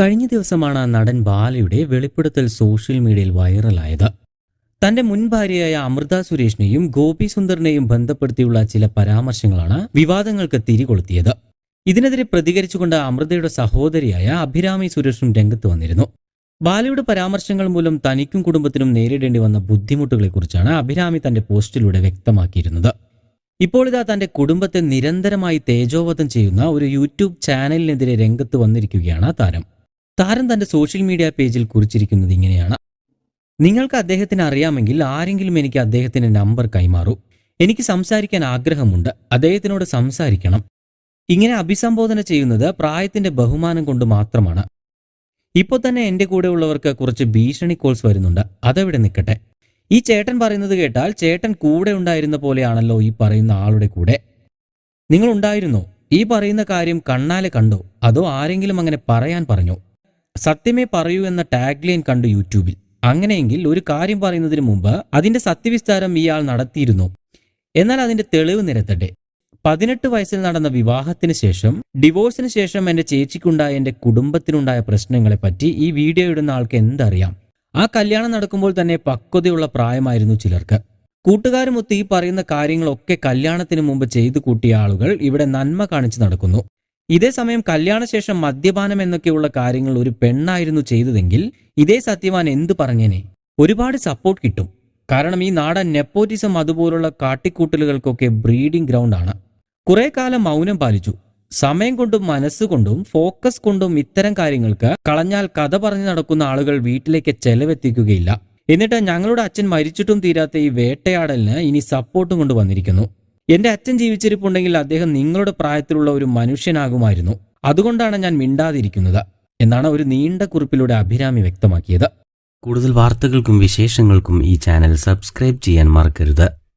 കഴിഞ്ഞ ദിവസമാണ് നടൻ ബാലയുടെ വെളിപ്പെടുത്തൽ സോഷ്യൽ മീഡിയയിൽ വൈറലായത്. തന്റെ മുൻ ഭാര്യയായ അമൃത സുരേഷിനെയും ഗോപി സുന്ദറിനെയും ബന്ധപ്പെടുത്തിയുള്ള ചില പരാമർശങ്ങളാണ് വിവാദങ്ങൾക്ക് തിരികൊളുത്തിയത്. ഇതിനെതിരെ പ്രതികരിച്ചുകൊണ്ട് അമൃതയുടെ സഹോദരിയായ അഭിരാമി സുരേഷും രംഗത്ത് വന്നിരുന്നു. ബാലയുടെ പരാമർശങ്ങൾ മൂലം തനിക്കും കുടുംബത്തിനും നേരിടേണ്ടി വന്ന ബുദ്ധിമുട്ടുകളെക്കുറിച്ചാണ് അഭിരാമി തന്റെ പോസ്റ്റിലൂടെ വ്യക്തമാക്കിയിരുന്നത്. ഇപ്പോൾ ഇതാ തന്റെ കുടുംബത്തെ നിരന്തരമായി തേജോവധം ചെയ്യുന്ന ഒരു യൂട്യൂബ് ചാനലിനെതിരെ രംഗത്ത് വന്നിരിക്കുകയാണ് താരം. താരം തന്റെ സോഷ്യൽ മീഡിയ പേജിൽ കുറിച്ചിരിക്കുന്നത് ഇങ്ങനെയാണ്. നിങ്ങൾക്ക് അദ്ദേഹത്തിന് അറിയാമെങ്കിൽ ആരെങ്കിലും എനിക്ക് അദ്ദേഹത്തിന്റെ നമ്പർ കൈമാറൂ. എനിക്ക് സംസാരിക്കാൻ ആഗ്രഹമുണ്ട്. അദ്ദേഹത്തിനോട് സംസാരിക്കണം. ഇങ്ങനെ അഭിസംബോധന ചെയ്യുന്നത് പ്രായത്തിന്റെ ബഹുമാനം കൊണ്ട് മാത്രമാണ്. ഇപ്പോൾ തന്നെ എന്റെ കൂടെ ഉള്ളവർക്ക് കുറച്ച് ഭീഷണി കോൾസ് വരുന്നുണ്ട്. അതെവിടെ നിൽക്കട്ടെ. ഈ ചേട്ടൻ പറയുന്നത് കേട്ടാൽ ചേട്ടൻ കൂടെ ഉണ്ടായിരുന്ന പോലെയാണല്ലോ ഈ പറയുന്ന ആളുടെ കൂടെ. നിങ്ങൾ ഉണ്ടായിരുന്നോ? ഈ പറയുന്ന കാര്യം കണ്ണാലെ കണ്ടോ? അതോ ആരെങ്കിലും അങ്ങനെ പറയാൻ പറഞ്ഞോ? സത്യമേ പറയൂ എന്ന ടാഗ് ലൈൻ കണ്ടു യൂട്യൂബിൽ. അങ്ങനെയെങ്കിൽ ഒരു കാര്യം പറയുന്നതിന് മുമ്പ് അതിന്റെ സത്യവിസ്താരം ഇയാൾ നടത്തിയിരുന്നു. എന്നാൽ അതിന്റെ തെളിവ് നിരത്തട്ടെ. പതിനെട്ട് വയസ്സിൽ നടന്ന വിവാഹത്തിന് ശേഷം ഡിവോഴ്സിന് ശേഷം എന്റെ ചേച്ചിക്കുണ്ടായ എന്റെ കുടുംബത്തിനുണ്ടായ പ്രശ്നങ്ങളെ പറ്റി ഈ വീഡിയോ ഇടുന്ന ആൾക്ക് എന്തറിയാം? ആ കല്യാണം നടക്കുമ്പോൾ തന്നെ പക്വതയുള്ള പ്രായമായിരുന്നു ചിലർക്ക്. കൂട്ടുകാരുമൊത്ത് ഈ പറയുന്ന കാര്യങ്ങളൊക്കെ കല്യാണത്തിന് മുമ്പ് ചെയ്തു കൂട്ടിയ ആളുകൾ ഇവിടെ നന്മ കാണിച്ചു നടക്കുന്നു. ഇതേ സമയം കല്യാണശേഷം മദ്യപാനം എന്നൊക്കെയുള്ള കാര്യങ്ങൾ ഒരു പെണ്ണായിരുന്നു ചെയ്തതെങ്കിൽ ഇതേ സത്യവാൻ എന്തു പറഞ്ഞേനെ? ഒരുപാട് സപ്പോർട്ട് കിട്ടും. കാരണം ഈ നാടൻ നെപ്പോറ്റിസം അതുപോലുള്ള കാട്ടിക്കൂട്ടലുകൾക്കൊക്കെ ബ്രീഡിംഗ് ഗ്രൗണ്ട് ആണ്. കുറെ കാലം മൗനം പാലിച്ചു. സമയം കൊണ്ടും മനസ്സുകൊണ്ടും ഫോക്കസ് കൊണ്ടും ഇത്തരം കാര്യങ്ങൾക്ക് കളഞ്ഞാൽ കഥ പറഞ്ഞു നടക്കുന്ന ആളുകൾ വീട്ടിലേക്ക് ചെലവെത്തിക്കുകയില്ല. എന്നിട്ട് ഞങ്ങളുടെ അച്ഛൻ മരിച്ചിട്ടും തീരാത്ത ഈ വേട്ടയാടലിന് ഇനി സപ്പോർട്ടും കൊണ്ട് വന്നിരിക്കുന്നു. എന്റെ അച്ഛൻ ജീവിച്ചിരിപ്പുണ്ടെങ്കിൽ അദ്ദേഹം നിങ്ങളുടെ പ്രായത്തിലുള്ള ഒരു മനുഷ്യനാകുമായിരുന്നു. അതുകൊണ്ടാണ് ഞാൻ മിണ്ടാതിരിക്കുന്നത്. എന്നാണ് ഒരു നീണ്ട കുറിപ്പിലൂടെ അഭിരാമി വ്യക്തമാക്കിയത്. കൂടുതൽ വാർത്തകൾക്കും വിശേഷങ്ങൾക്കും ഈ ചാനൽ സബ്സ്ക്രൈബ് ചെയ്യാൻ മറക്കരുത്.